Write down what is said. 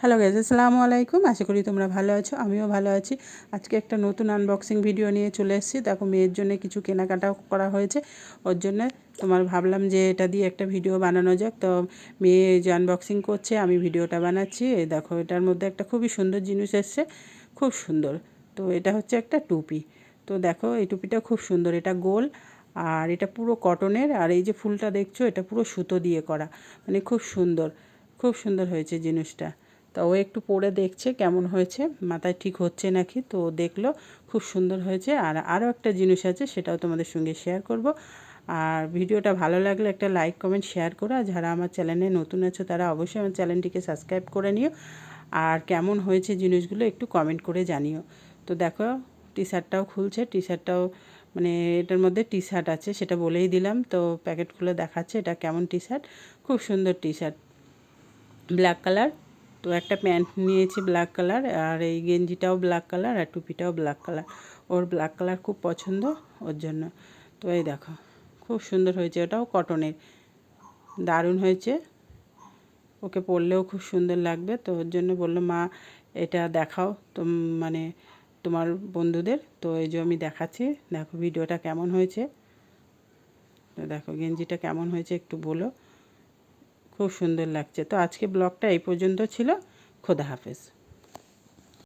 Hello guys আসসালামু আলাইকুম। আশা করি তোমরা ভালো আছো, আমিও ভালো আছি। আজকে একটা নতুন আনবক্সিং ভিডিও নিয়ে চলে এসেছি। দেখো, মেয়ের জন্য কিছু কেনাকাটা করা হয়েছে। ওর জন্য তোমার ভাবলাম যে এটা দিয়ে একটা ভিডিও বানানো যাক। তো মেয়ে যে আনবক্সিং করছে, আমি ভিডিওটা বানাচ্ছি। দেখো, এটার মধ্যে একটা খুবই সুন্দর জিনিস এসছে। খুব সুন্দর। তো এটা হচ্ছে একটা টুপি। তো দেখো, এই টুপিটা খুব সুন্দর। এটা গোল আর এটা পুরো কটনের আর এই যে ফুলটা দেখছ, এটা পুরো সুতো দিয়ে করা। মানে খুব সুন্দর। খুব সুন্দর হয়েছে জিনিসটা। তা ও একটু পরে দেখছে কেমন হয়েছে, মাথায় ঠিক হচ্ছে নাকি? তো দেখল, খুব সুন্দর হয়েছে। আর আরও একটা জিনিস আছে, সেটাও তোমাদের সঙ্গে শেয়ার করব। আর ভিডিওটা ভালো লাগলে একটা লাইক কমেন্ট শেয়ার করো। আর যারা আমার চ্যানেলে নতুন আছো, তারা অবশ্যই আমার চ্যানেলটিকে সাবস্ক্রাইব করে নিও। আর কেমন হয়েছে জিনিসগুলো একটু কমেন্ট করে জানিও। তো দেখো টি শার্টটাও খুলছে। টি শার্টটাও মানে এটার মধ্যে টি শার্ট আছে, সেটা বলেই দিলাম। তো প্যাকেট খুলে দেখাচ্ছে এটা কেমন টি শার্ট খুব সুন্দর টি শার্ট ব্ল্যাক কালার তো একটা প্যান্ট নিয়েছি ব্ল্যাক কালার, আর এই গেঞ্জিটাও ব্ল্যাক কালার, আর টুপিটাও ব্ল্যাক কালার। ওর ব্ল্যাক কালার খুব পছন্দ ওর জন্য। তো এই দেখো, খুব সুন্দর হয়েছে। ওটাও কটনের। দারুণ হয়েছে। ওকে পরলেও খুব সুন্দর লাগবে। তো ওর জন্য বলল, মা, এটা দেখাও তো মানে তোমার বন্ধুদের। তো এই যে আমি দেখাচ্ছি, দেখো ভিডিওটা কেমন হয়েছে। তো দেখো, গেঞ্জিটা কেমন হয়েছে একটু বলো। খুব সুন্দর লাগছে। তো আজকে ব্লগটা এই পর্যন্ত ছিল। খোদা হাফেজ।